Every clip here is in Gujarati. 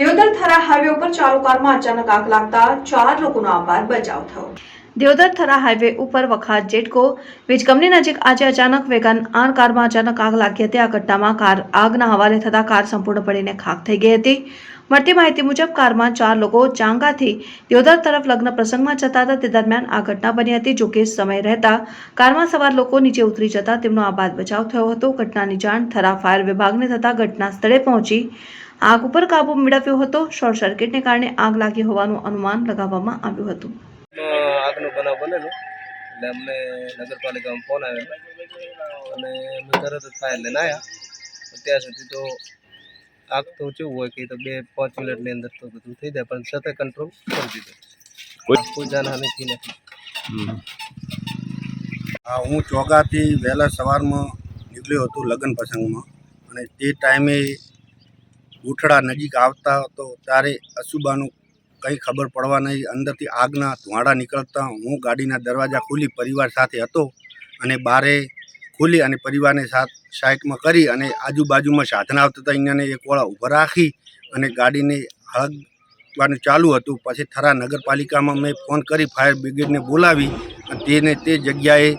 દેવદર થરા હાઈવે ઉપર ચાલુ કારમાં અચાનક આગ લાગતા ચાર લોકોનો આભાર બચાવ થયો. દેવદર થરા હાઈવે ઉપર વખાત જેટકો વીજ નજીક આજે અચાનક વેગન આર કારમાં અચાનક આગ લાગી હતી. આ ઘટનામાં કાર આગના હવાલે થતા કાર સંપૂર્ણ પડીને ખાક થઈ ગઈ હતી. મળતી માહિતી મુજબ કારમાં ચાર લોકો ચાંગાથી દેવદર તરફ લગ્ન પ્રસંગમાં જતા હતા. તે દરમિયાન આ ઘટના બની હતી. જોકે સમય રહેતા કારમાં સવાર લોકો નીચે ઉતરી જતા તેમનો આબાદ બચાવ થયો હતો. ઘટનાની જાણ થરા ફાયર વિભાગને થતા ઘટના સ્થળે પહોંચી આગ ઉપર કાબુ મેળવ્યો હતો. શોર્ટ સર્કિટને કારણે આગ લાગી હોવાનું અનુમાન લગાવવામાં આવ્યું હતું. આગનો બનાવ બનેલો. એટલે અમને નગરપાલિકામાં ફોન આવ્યો અને અમે તરત જ ફાયર લઈને આવ્યા ત્યાં સુધી તો આગ તો કેવું હોય કે તો બે પાંચ મિનિટની અંદર તો બધું થઈ જાય પણ છતાં કંટ્રોલ કરી દીધો. કોઈ- કોઈ જાનહાનિ થઈ નથી. હા હું ચોગાથી વહેલા સવારમાં નીકળ્યો હતો લગ્ન પ્રસંગમાં. અને તે ટાઈમે ઉઠડા નજીક આવતા હતો ત્યારે અસુબાનું કંઈ ખબર પડવા નહીં. અંદરથી આગના ધુમાડા નીકળતા હું ગાડીના દરવાજા ખોલી પરિવાર સાથે હતો અને બારે ખોલી અને પરિવારને સાથ સાઈડમાં કરી અને આજુબાજુમાં સાધન આવતા હતા. અહીંયાને એક વાળા ઊભા રાખી અને ગાડીને હળગવાનું ચાલુ હતું. પછી થરા નગરપાલિકામાં મેં ફોન કરી ફાયર બ્રિગેડને બોલાવી અને તેને તે જગ્યાએ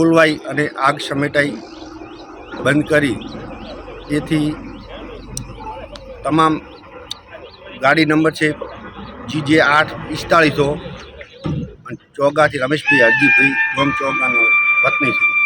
ઓલવાઈ અને આગ સમેટાઈ બંધ કરી. તેથી તમામ ગાડી નંબર છે જીજે આઠ પિસ્તાળીસો અને ચોગાથી રમેશભાઈ હરજીભાઈ ગોમ ચોગાનો વતની છે.